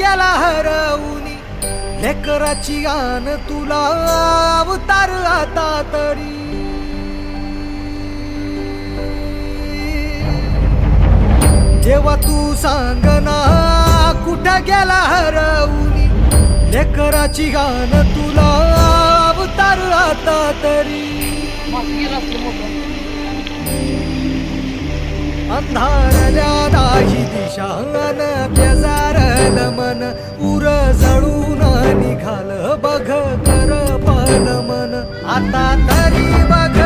गेला हरवूनी लेकराची आन तुला अवतार आता तरी. जेव्हा तू सांग ना कुठं गेला हरवूनी लेकराची गाण तुला अवतार आता तरी. अंधारल्या नाही दिशान बेजारल आता तरी बघ.